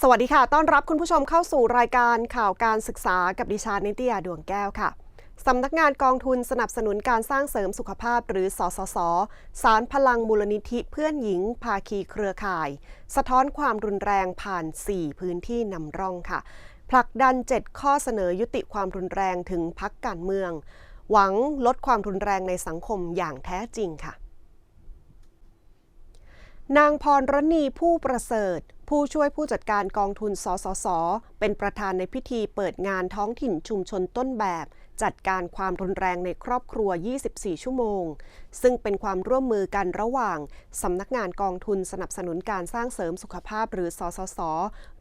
สวัสดีค่ะ ต้อนรับคุณผู้ชมเข้าสู่รายการข่าวการศึกษากับดิฉันนิตยาดวงแก้วค่ะ สำนักงานกองทุนสนับสนุนการสร้างเสริมสุขภาพหรือสสส สารพลังมูลนิธิเพื่อนหญิง ภาคีเครือข่าย สะท้อนความรุนแรงผ่าน 4 พื้นที่นำร่องค่ะ ผลักดัน 7 ข้อเสนอยุติความรุนแรงถึงพักการเมือง หวังลดความรุนแรงในสังคมอย่างแท้จริงค่ะ นางพรรณีผู้ประเสริฐ ผู้ช่วยผู้จัดการกองทุนสสส เป็นประธานในพิธีเปิดงานท้องถิ่นชุมชนต้นแบบจัดการความรุนแรงในครอบครัว 24 ชั่วโมง ซึ่งเป็นความร่วมมือกันระหว่างสำนักงานกองทุนสนับสนุนการสร้างเสริมสุขภาพหรือสสส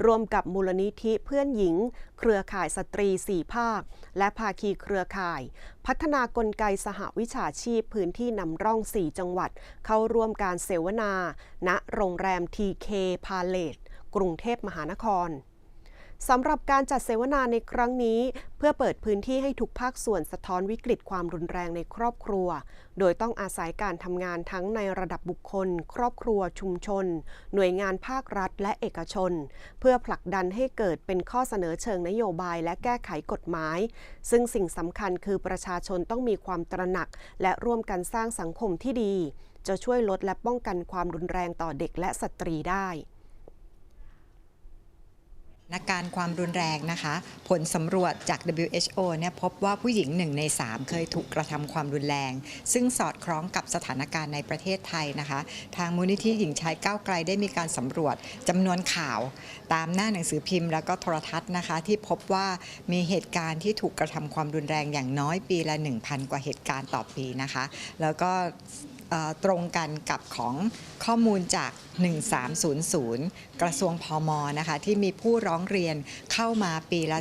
รวมกับมูลนิธิเพื่อนหญิง เครือข่ายสตรี 4 ภาค และภาคีเครือข่าย พัฒนากลไกสหวิชาชีพพื้นที่นำร่อง 4 จังหวัด เข้าร่วมการเสวนา ณ โรงแรม TK พาเลตกรุงเทพมหานคร สำหรับการจัดเสวนาในครั้งนี้ เพื่อเปิดพื้นที่ให้ทุกภาคส่วนสะท้อนวิกฤตความรุนแรงในครอบครัว โดยต้องอาศัยการทำงานทั้งในระดับบุคคล ครอบครัวชุมชน หน่วยงานภาครัฐและเอกชน เพื่อผลักดันให้เกิดเป็นข้อเสนอเชิงนโยบายและแก้ไขกฎหมาย ซึ่งสิ่งสำคัญคือประชาชนต้องมีความตระหนัก และร่วมกันสร้างสังคมที่ดี จะช่วยลดและป้องกันความรุนแรงต่อเด็กและสตรีได้ นักการความรุนแรงนะคะ ผลสำรวจจาก WHO เนี่ยพบว่าผู้หญิง1ใน3เคยถูกกระทำความรุนแรง ซึ่งสอดคล้องกับสถานการณ์ในประเทศไทยนะคะ ทางมูลนิธิหญิงชายก้าวไกลได้มีการสำรวจจำนวนข่าว ตามหน้าหนังสือพิมพ์ แล้วก็โทรทัศน์นะคะ ที่พบว่ามีเหตุการณ์ที่ถูกกระทำความรุนแรงอย่างน้อยปีละ 1,000 กว่าเหตุการณ์ต่อปีนะคะ แล้วก็ ตรงกันกับของข้อมูลจาก 1300 กระทรวงพมนะคะที่มีผู้ร้องเรียนเข้ามาปีละ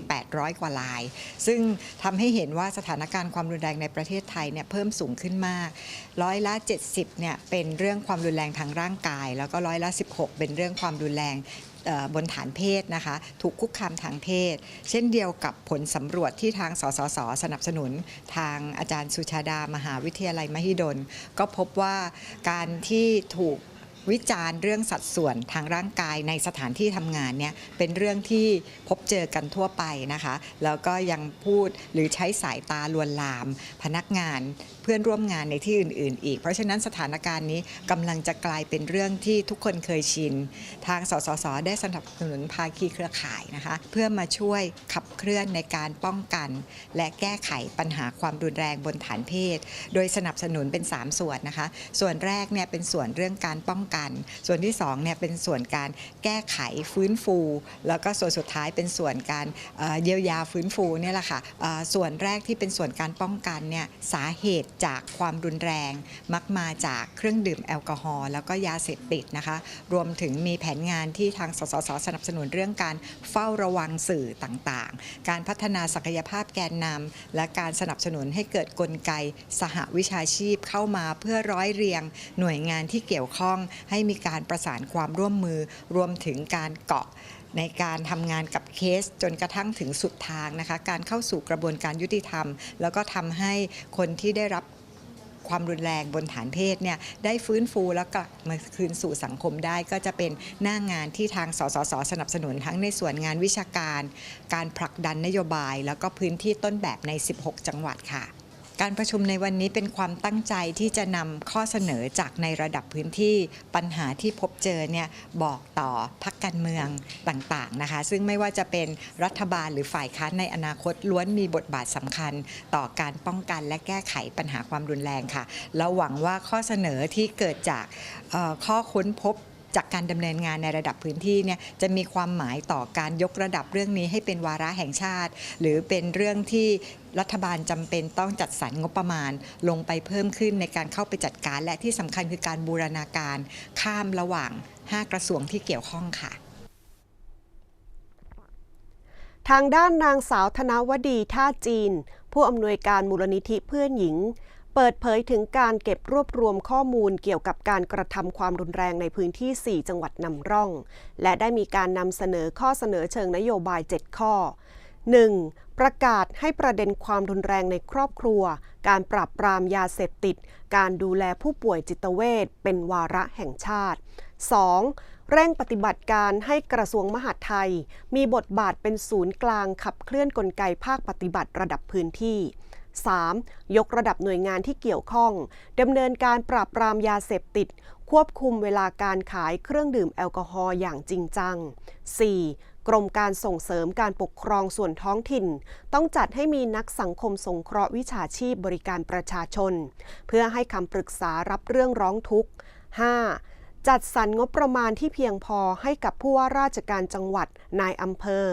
4,800 กว่าลาย ซึ่งทำให้เห็นว่าสถานการณ์ความรุนแรงในประเทศไทยเนี่ยเพิ่มสูงขึ้นมาก ร้อยละ 70เนี่ยเป็นเรื่องความรุนแรงทางร่างกาย แล้วก็ร้อยละ 16 เป็นเรื่องความรุนแรง บนฐานเพศนะคะ ถูกคุกคามทางเพศ เช่นเดียวกับผลสำรวจที่ทางสสสสนับสนุน ทางอาจารย์สุชาดามหาวิทยาลัยมหิดล ก็พบว่าการที่ถูก วิจารณ์เรื่องสัดส่วนทางร่างกายในสถานที่ทำงานเนี่ยเป็นเรื่องที่พบเจอกันทั่วไปนะคะ แล้วก็ยังพูดหรือใช้สายตาลวนลาม พนักงานเพื่อนร่วมงานในที่อื่น ๆ อีก เพราะฉะนั้นสถานการณ์นี้กำลังจะกลายเป็นเรื่องที่ทุกคนเคยชิน ทางสสส ได้สนับสนุนภาคีเครือข่ายนะคะ เพื่อมาช่วยขับเคลื่อนในการป้องกัน และแก้ไขปัญหาความรุนแรงบนฐานเพศ โดยสนับสนุนเป็น 3 ส่วนนะคะ ส่วนแรกเนี่ยเป็นส่วนเรื่องการป้องกันส่วนที่2เนี่ยเป็นส่วนการแก้ไขฟื้นฟู แล้วก็ส่วนสุดท้ายเป็นส่วนการเยียวยาฟื้นฟูเนี่ยแหละค่ะส่วนแรกที่เป็นส่วนการป้องกันเนี่ยสาเหตุจากความรุนแรง มักมาจากเครื่องดื่มแอลกอฮอล์แล้วก็ยาเสพติดนะคะรวมถึงมีแผนงานที่ทางสสสสนับสนุนเรื่องการเฝ้าระวังสื่อต่างๆ การพัฒนาศักยภาพแกนนำและการสนับสนุนให้เกิดกลไกสหวิชาชีพเข้ามาเพื่อร้อยเรียงหน่วยงานที่เกี่ยวข้องให้มีการประสานความร่วมมือรวมถึงการเกาะในการทำงานกับเคสจนกระทั่งถึงสุดทางนะคะ การเข้าสู่กระบวนการยุติธรรม แล้วก็ทำให้คนที่ได้รับความรุนแรงบนฐานเพศเนี่ยได้ฟื้นฟูแล้วกลับมาคืนสู่สังคมได้ ก็จะเป็นหน้างานที่ทางสสสสนับสนุนทั้งในส่วนงานวิชาการ การผลักดันนโยบาย แล้วก็พื้นที่ต้นแบบใน 16 จังหวัดค่ะ การประชุมในวันนี้เป็นความตั้งใจที่จะนำข้อเสนอจากในระดับพื้นที่ปัญหาที่พบเจอเนี่ยบอกต่อพักการเมืองต่างๆนะคะ ซึ่งไม่ว่าจะเป็นรัฐบาลหรือฝ่ายค้านในอนาคตล้วนมีบทบาทสำคัญ ต่อการป้องกันและแก้ไขปัญหาความรุนแรงค่ะเราหวังว่าข้อเสนอที่เกิดจากข้อค้นพบ จากการดำเนินงานในระดับพื้นที่เนี่ยจะมีความหมายต่อการยกระดับเรื่องนี้ให้เป็นวาระแห่งชาติ หรือเป็นเรื่องที่รัฐบาลจำเป็นต้องจัดสรรงบประมาณ ลงไปเพิ่มขึ้นในการเข้าไปจัดการและที่สำคัญคือการบูรณาการข้ามระหว่าง 5 กระทรวงที่เกี่ยวข้องค่ะทางด้านนางสาวธนวดีท่าจีน ผู้อำนวยการมูลนิธิเพื่อนหญิง เปิดเผยถึงการเก็บรวบรวมข้อมูลเกี่ยวกับการกระทำความรุนแรงในพื้นที่ 4 จังหวัดนำร่อง และได้มีการนำเสนอข้อเสนอเชิงนโยบาย 7 ข้อ 1. ประกาศให้ประเด็นความรุนแรงในครอบครัว การปราบปรามยาเสพติด การดูแลผู้ป่วยจิตเวชเป็นวาระแห่งชาติ 2. เร่งปฏิบัติการให้กระทรวงมหาดไทย มีบทบาทเป็นศูนย์กลางขับเคลื่อนกลไกภาคปฏิบัติระดับพื้นที่ 3. ยกระดับหน่วยงานที่เกี่ยวข้องดำเนินการปราบปรามยาเสพติด ควบคุมเวลาการขายเครื่องดื่มแอลกอฮอล์อย่างจริงจัง 4. กรมการส่งเสริมการปกครองส่วนท้องถิ่น ต้องจัดให้มีนักสังคมสงเคราะห์วิชาชีพบริการประชาชน เพื่อให้คำปรึกษารับเรื่องร้องทุกข์ 5. จัดสรรงบประมาณที่เพียงพอให้กับผู้ว่าราชการจังหวัดนายอำเภอ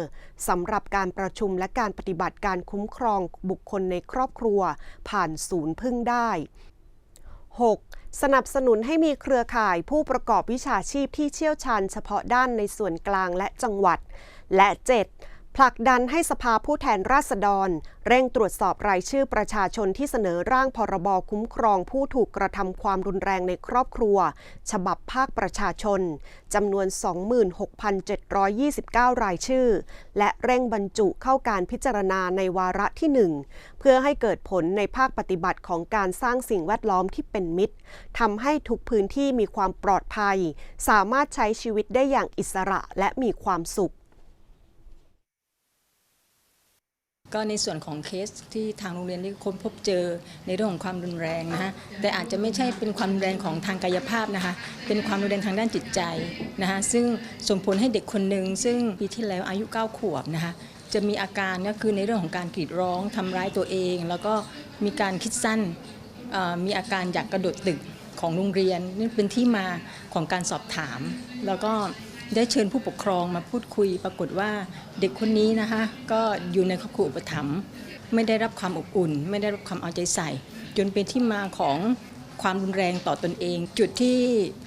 สำหรับการประชุมและการปฏิบัติการคุ้มครองบุคคลในครอบครัว ผ่านศูนย์พึ่งได้ 6. สนับสนุนให้มีเครือข่ายผู้ประกอบวิชาชีพที่เชี่ยวชาญเฉพาะด้านในส่วนกลางและจังหวัด และ 7. ผลักดันให้สภาผู้แทนราษฎร เร่งตรวจสอบรายชื่อประชาชนที่เสนอร่างพรบคุ้มครองผู้ถูกกระทำความรุนแรงในครอบครัว ฉบับภาคประชาชนจำนวน 26,729 รายชื่อ และเร่งบรรจุเข้าการพิจารณาในวาระที่ 1 เพื่อให้เกิดผลในภาคปฏิบัติของการสร้างสิ่งแวดล้อมที่เป็นมิตรทำให้ทุกพื้นที่มีความปลอดภัย สามารถใช้ชีวิตได้อย่างอิสระและมีความสุข ก็ในส่วนของเคสที่ทางโรงเรียนได้ค้นพบเจอในเรื่องของความรุนแรงนะฮะแต่อาจจะไม่ใช่เป็นความรุนแรงของทางกายภาพนะคะเป็นความรุนแรงทางด้านจิตใจนะคะซึ่งส่งผลให้เด็กคนหนึ่งซึ่งปีที่แล้วอายุ 9 ขวบนะคะจะมีอาการก็คือในเรื่องของการกรีดร้องทำร้ายตัวเอง แล้วก็มีการคิดสั้นมีอาการอยากกระโดดตึกของโรงเรียนนี่เป็นที่มาของการสอบถาม แล้วก็ ได้เชิญผู้ปกครองมาพูดคุย ปรากฏว่าเด็กคนนี้นะคะ ก็อยู่ในครอบครัวอุปถัมภ์ไม่ได้รับความอบอุ่น ไม่ได้รับความเอาใจใส่ จนเป็นที่มาของความรุนแรงต่อตนเอง จุดที่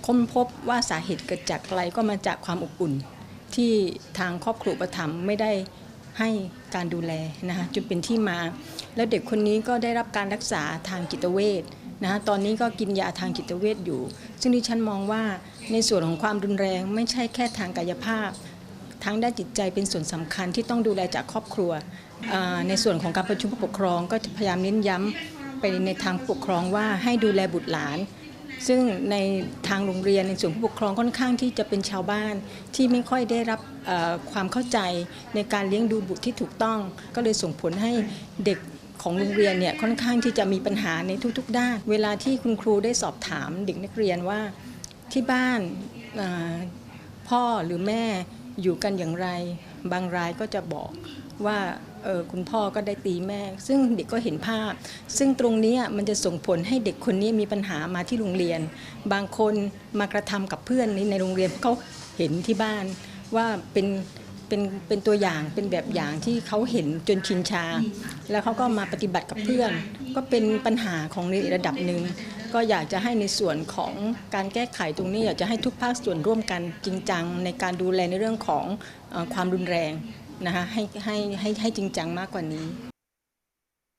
ค้นพบว่าสาเหตุเกิดจากอะไรก็มาจากความอบอุ่น ที่ทางครอบครัวอุปถัมภ์ไม่ได้ให้การดูแลนะคะจนเป็นที่มา แล้วเด็กคนนี้ก็ได้รับการรักษาทางจิตเวช นะตอนนี้ก็กินยาทางจิตเวชอยู่ ซึ่งดิฉันมองว่าในส่วนของความรุนแรงไม่ใช่แค่ทางกายภาพทางด้านจิตใจเป็นส่วนสำคัญที่ต้องดูแลจากครอบครัว ในส่วนของการประชุมผู้ปกครองก็จะพยายามเน้นย้ำไปในทางปกครองว่าให้ดูแลบุตรหลาน ซึ่งในทางโรงเรียนในส่วนผู้ปกครองค่อนข้างที่จะเป็นชาวบ้านที่ไม่ค่อยได้รับความเข้าใจในการเลี้ยงดูบุตรที่ถูกต้อง ก็เลยส่งผลให้เด็ก ของโรงเรียนเนี่ยค่อนข้างที่จะมีปัญหาในทุก ๆ ด้าน เวลาที่คุณครูได้สอบถามเด็กนักเรียนว่าที่บ้านพ่อหรือแม่อยู่กันอย่างไร บางรายก็จะบอกว่าคุณพ่อก็ได้ตีแม่ ซึ่งเด็กก็เห็นภาพ ซึ่งตรงนี้มันจะส่งผลให้เด็กคนนี้มีปัญหามาที่โรงเรียน บางคนมากระทำกับเพื่อนในโรงเรียนเขาเห็นที่บ้านว่าเป็น เป็นเป็นตัวอย่างเป็นแบบอย่างที่เขาเห็นจนชินชา แล้วเขาก็มาปฏิบัติกับเพื่อน ก็เป็นปัญหาของในระดับหนึ่งก็อยากจะให้ในส่วนของการแก้ไขตรงนี้อยากจะให้ทุกภาคส่วนร่วมกันจริงจังในการดูแลในเรื่องของความรุนแรงนะคะให้ให้ให้ให้จริงจังมากกว่านี้